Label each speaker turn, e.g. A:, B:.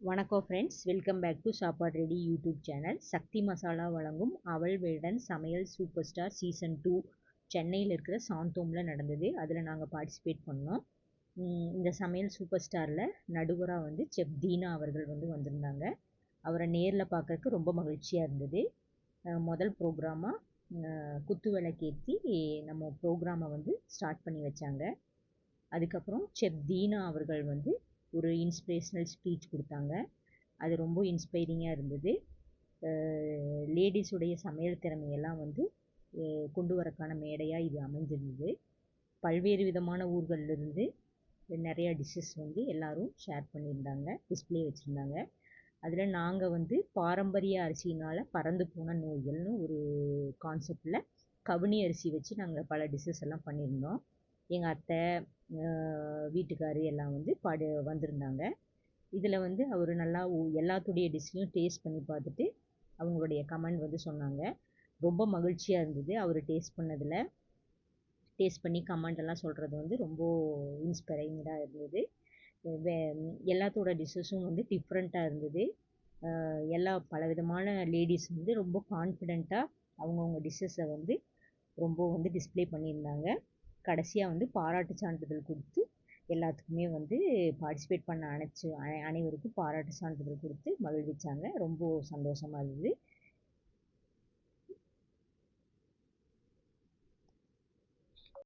A: வணக்கம் friends welcome back to Sappadu ready YouTube channel Sakthi Masala வழங்கும் அவள் வேடன் சமையல் சூப்பர் ஸ்டார் சீசன் டூ சென்னையில் இருக்கிற சாந்தோமில் நடந்தது. அதில் நாங்கள் பார்ட்டிசிபேட் பண்ணோம். இந்த சமையல் சூப்பர் ஸ்டாரில் நடுவராக வந்து செஃப் தீனா அவர்கள் வந்து வந்திருந்தாங்க. அவரை நேரில் பார்க்கறக்கு ரொம்ப மகிழ்ச்சியாக இருந்தது. முதல் ப்ரோக்ராமாக குத்து விளக்கேற்றி நம்ம ப்ரோக்ராமை வந்து ஸ்டார்ட் பண்ணி வச்சாங்க. அதுக்கப்புறம் செஃப் தீனா அவர்கள் வந்து ஒரு இன்ஸ்பிரேஷ்னல் ஸ்பீச் கொடுத்தாங்க. அது ரொம்ப இன்ஸ்பைரிங்காக இருந்தது. லேடிஸுடைய சமையல் திறமையெல்லாம் வந்து கொண்டு வரக்கான மேடையாக இது அமைஞ்சிருந்தது. பல்வேறு விதமான ஊர்களிலிருந்து நிறையா டிஷ்ஷஸ் வந்து எல்லோரும் ஷேர் பண்ணியிருந்தாங்க டிஸ்ப்ளே வச்சுருந்தாங்க. அதில் நாங்கள் வந்து பாரம்பரிய அரிசினால் பறந்து போன நோய்கள்னு ஒரு கான்செப்டில் கவுனி அரிசி வச்சு நாங்கள் பல டிஷ்ஷஸ் எல்லாம் பண்ணியிருந்தோம். எங்கள் அத்தை வீட்டுக்காரு எல்லாம் வந்து பாடு வந்திருந்தாங்க. இதில் வந்து அவர் நல்லா எல்லாத்துடைய டிஷ்ஷையும் டேஸ்ட் பண்ணி பார்த்துட்டு அவங்களுடைய கமெண்ட் வந்து சொன்னாங்க. ரொம்ப மகிழ்ச்சியாக இருந்தது. அவர் டேஸ்ட் பண்ணதில். டேஸ்ட் பண்ணி கமெண்ட் எல்லாம் சொல்கிறது வந்து ரொம்ப இன்ஸ்பைரிங்காக இருந்தது. வே எல்லாத்தோட டிஷ்ஷஸும் வந்து டிஃப்ரெண்ட்டாக இருந்தது. எல்லா பலவிதமான லேடிஸ் வந்து ரொம்ப கான்ஃபிடெண்ட்டாக அவங்கவுங்க டிஷ்ஷஸை வந்து ரொம்ப வந்து டிஸ்ப்ளே பண்ணியிருந்தாங்க. கடைசியாக வந்து பாராட்டு சான்றிதழ் கொடுத்து எல்லாத்துக்குமே வந்து பார்ட்டிசிபேட் பண்ண அனைத்து அனைவருக்கும் பாராட்டு சான்றிதழ் கொடுத்து மகிழ்விச்சாங்க. ரொம்ப சந்தோஷமாக இருந்தது.